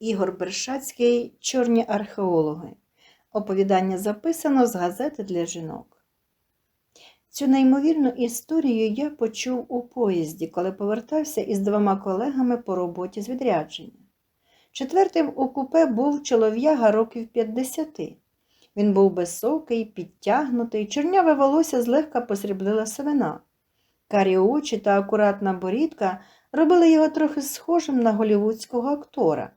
Ігор Бершацький Чорні археологи. Оповідання записано з газети для жінок. Цю неймовірну історію я почув у поїзді, коли повертався із двома колегами по роботі з відрядження. Четвертим у купе був чолов'яга років 50. Він був високий, підтягнутий, чорняве волосся злегка посріблила сивина. Карі очі та акуратна борідка робили його трохи схожим на голівудського актора.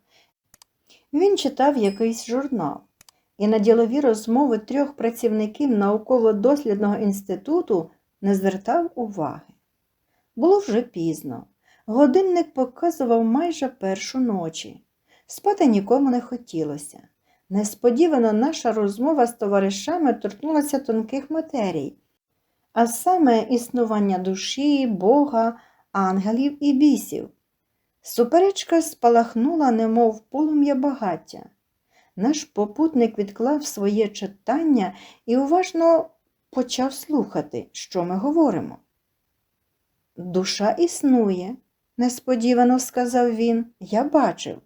Він читав якийсь журнал, і на ділові розмови трьох працівників науково-дослідного інституту не звертав уваги. Було вже пізно. Годинник показував майже першу ночі. Спати нікому не хотілося. Несподівано наша розмова з товаришами торкнулася тонких матерій, а саме існування душі, Бога, ангелів і бісів. Суперечка спалахнула, немов полум'я багаття. Наш попутник відклав своє читання і уважно почав слухати, що ми говоримо. Душа існує, несподівано сказав він, я бачив.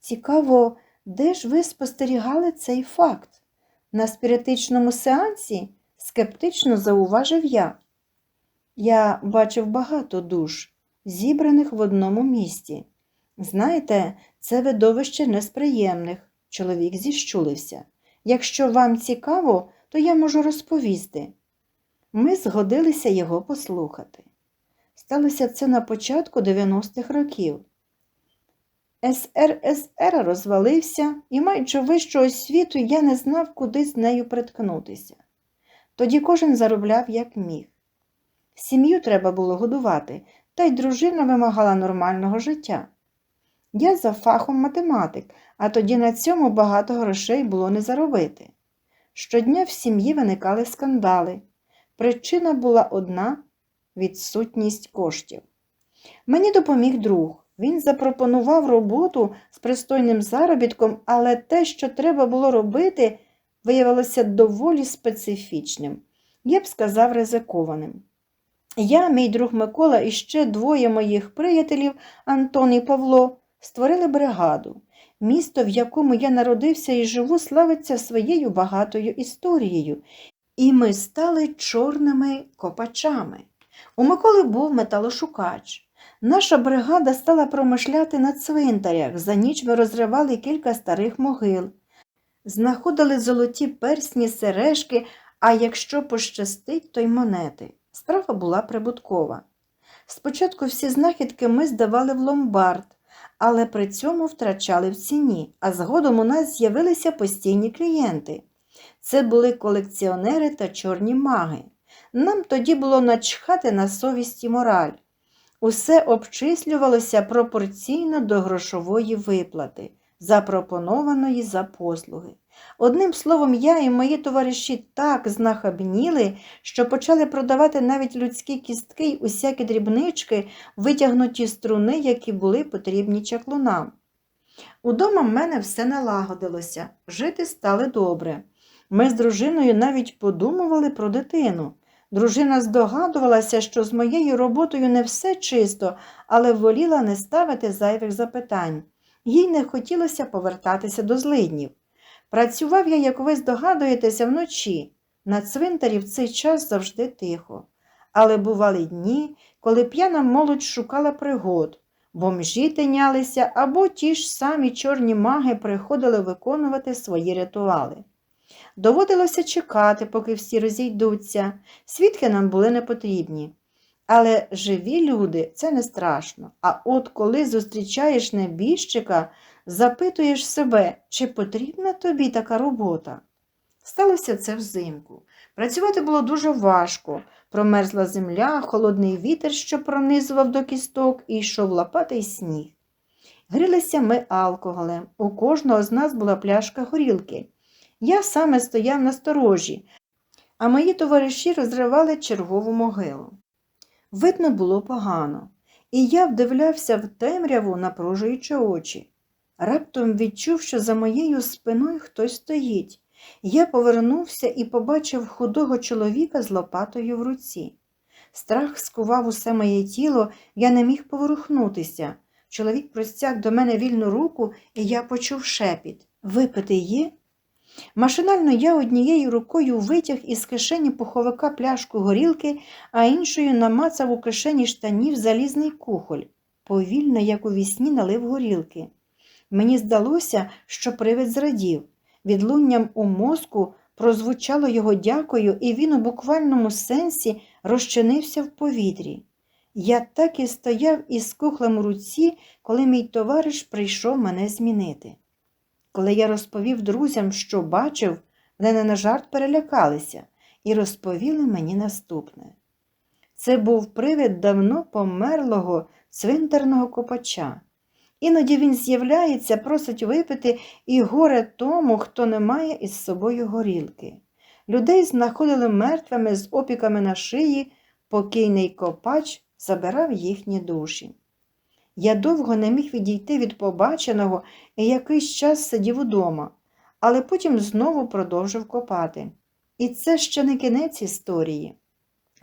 Цікаво, де ж ви спостерігали цей факт? На спіритичному сеансі? скептично зауважив я. Я бачив багато душ, зібраних в одному місці. Знаєте, це видовище не з приємних. Чоловік зіщулився. Якщо вам цікаво, то я можу розповісти. Ми згодилися його послухати. Сталося це на початку 90-х років. СРСР розвалився, і, маючи вищу освіту, я не знав, куди з нею приткнутися. Тоді кожен заробляв, як міг. Сім'ю треба було годувати, та й дружина вимагала нормального життя. Я за фахом математик, а тоді на цьому багато грошей було не заробити. Щодня в сім'ї виникали скандали. Причина була одна відсутність коштів. Мені допоміг друг. Він запропонував роботу з пристойним заробітком, але те, що треба було робити, виявилося доволі специфічним, я б сказав, ризикованим. Я, мій друг Микола і ще двоє моїх приятелів, Антон і Павло, створили бригаду. Місто, в якому я народився і живу, славиться своєю багатою історією, і ми стали чорними копачами. У Миколи був металошукач. Наша бригада стала промишляти на цвинтарях. За ніч ми розривали кілька старих могил, знаходили золоті персні, сережки, а якщо пощастить, то й монети. Справа була прибуткова. Спочатку всі знахідки ми здавали в ломбард, але при цьому втрачали в ціні, а згодом у нас з'явилися постійні клієнти. Це були колекціонери та чорні маги. Нам тоді було начхати на совість і мораль. Усе обчислювалося пропорційно до грошової виплати, запропонованої за послуги. Одним словом, я і мої товариші так знахабніли, що почали продавати навіть людські кістки й усякі дрібнички, витягнуті струни, які були потрібні чаклунам. Удома в мене все налагодилося, жити стали добре. Ми з дружиною навіть подумували про дитину. Дружина здогадувалася, що з моєю роботою не все чисто, але воліла не ставити зайвих запитань. Їй не хотілося повертатися до злиднів. Працював я, як ви здогадуєтеся, вночі. На цвинтарі в цей час завжди тихо. Але бували дні, коли п'яна молодь шукала пригод, бомжі тинялися або ті ж самі чорні маги приходили виконувати свої ритуали. Доводилося чекати, поки всі розійдуться, свідки нам були не потрібні. Але живі люди це не страшно. А от коли зустрічаєш небіжчика, запитуєш себе, чи потрібна тобі така робота. Сталося це взимку. Працювати було дуже важко. Промерзла земля, холодний вітер, що пронизував до кісток, і йшов лопатий сніг. Грілися ми алкоголем. У кожного з нас була пляшка горілки. Я саме стояв на сторожі, а мої товариші розривали чергову могилу. Видно було погано, і я вдивлявся в темряву, напружуючи очі. Раптом відчув, що за моєю спиною хтось стоїть. Я повернувся і побачив худого чоловіка з лопатою в руці. Страх скував усе моє тіло, я не міг поворухнутися. Чоловік простяг до мене вільну руку, і я почув шепіт. Випити є? Машинально я однією рукою витяг із кишені пуховика пляшку горілки, а іншою намацав у кишені штанів залізний кухоль. Повільно, як у вісні, налив горілки. Мені здалося, що привид зрадів. Відлунням у мозку прозвучало його дякою, і він у буквальному сенсі розчинився в повітрі. Я так і стояв із кухлем у руці, коли мій товариш прийшов мене змінити. Коли я розповів друзям, що бачив, вони на жарт перелякалися і розповіли мені наступне. Це був привид давно померлого цвинтарного копача. Іноді він з'являється, просить випити і горе тому, хто не має із собою горілки. Людей знаходили мертвими з опіками на шиї, покійний копач забирав їхні душі. Я довго не міг відійти від побаченого і якийсь час сидів удома, але потім знову продовжив копати. І це ще не кінець історії.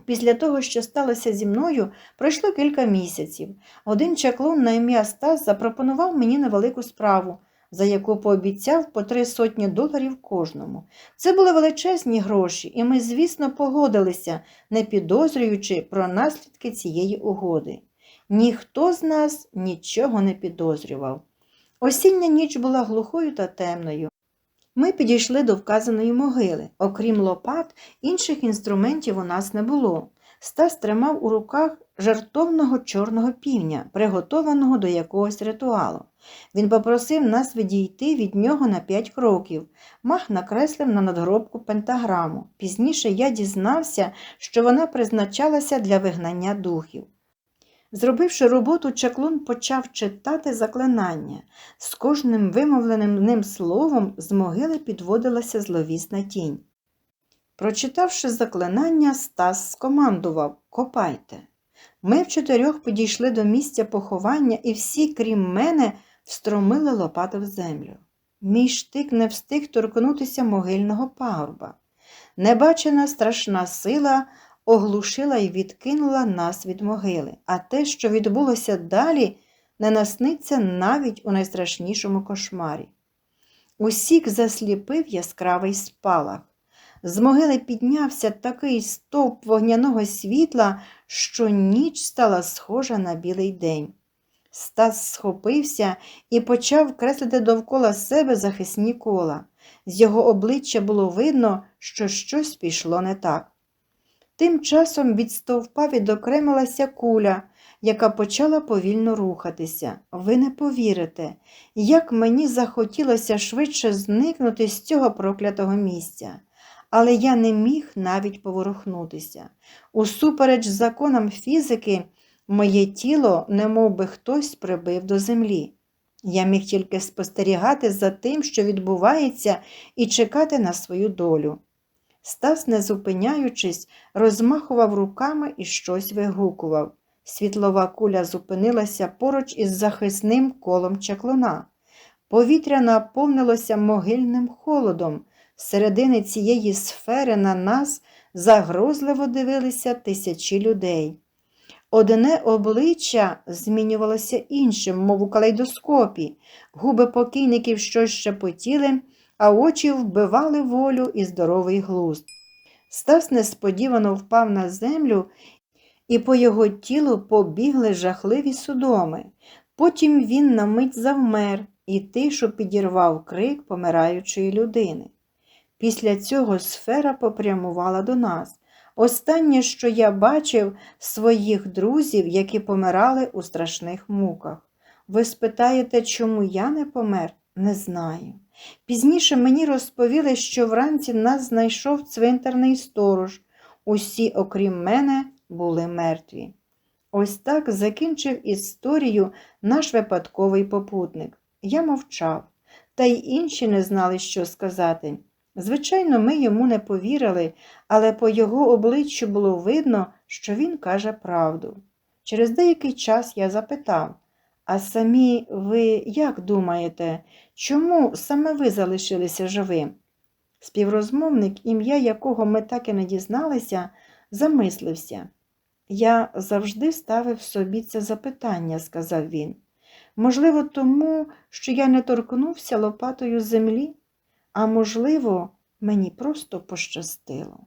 Після того, що сталося зі мною, пройшло кілька місяців. Один чаклун на ім'я Стас запропонував мені невелику справу, за яку пообіцяв по три сотні доларів кожному. Це були величезні гроші, і ми, звісно, погодилися, не підозрюючи про наслідки цієї угоди. Ніхто з нас нічого не підозрював. Осіння ніч була глухою та темною. Ми підійшли до вказаної могили. Окрім лопат, інших інструментів у нас не було. Стас тримав у руках жартовного чорного півня, приготованого до якогось ритуалу. Він попросив нас відійти від нього на п'ять кроків. Мах накреслив на надгробку пентаграму. Пізніше я дізнався, що вона призначалася для вигнання духів. Зробивши роботу, чаклун почав читати заклинання. З кожним вимовленим ним словом з могили підводилася зловісна тінь. Прочитавши заклинання, Стас скомандував Копайте. Ми в чотирьох підійшли до місця поховання, і всі, крім мене, встромили лопати в землю. Мій штик не встиг торкнутися могильного пагорба. Небачена страшна сила оглушила і відкинула нас від могили, а те, що відбулося далі, не насниться навіть у найстрашнішому кошмарі. Усіх засліпив яскравий спалах. З могили піднявся такий стовп вогняного світла, що ніч стала схожа на білий день. Стас схопився і почав креслити довкола себе захисні кола. З його обличчя було видно, що щось пішло не так. Тим часом від стовпа відокремилася куля, яка почала повільно рухатися. Ви не повірите, як мені захотілося швидше зникнути з цього проклятого місця. Але я не міг навіть поворухнутися. Усупереч законам фізики, моє тіло, немов би хтось прибив до землі. Я міг тільки спостерігати за тим, що відбувається, і чекати на свою долю. Стас, не зупиняючись, розмахував руками і щось вигукував. Світлова куля зупинилася поруч із захисним колом чаклуна. Повітря наповнилося могильним холодом. Середини цієї сфери на нас загрозливо дивилися тисячі людей. Одне обличчя змінювалося іншим, мов у калейдоскопі, губи покійників щось шепотіли, а очі вбивали волю і здоровий глузд. Стас несподівано впав на землю, і по його тілу побігли жахливі судоми. Потім він на мить завмер і тишу підірвав крик помираючої людини. Після цього сфера попрямувала до нас. Останнє, що я бачив своїх друзів, які помирали у страшних муках. Ви спитаєте, чому я не помер? Не знаю. Пізніше мені розповіли, що вранці нас знайшов цвинтарний сторож. Усі, окрім мене, були мертві. Ось так закінчив історію наш випадковий попутник. Я мовчав, та й інші не знали, що сказати. Звичайно, ми йому не повірили, але по його обличчю було видно, що він каже правду. Через деякий час я запитав, а самі ви як думаєте, чому саме ви залишилися живим? Співрозмовник, ім'я якого ми так і не дізналися, замислився. Я завжди ставив собі це запитання, сказав він. Можливо, тому, що я не торкнувся лопатою землі, а можливо, мені просто пощастило.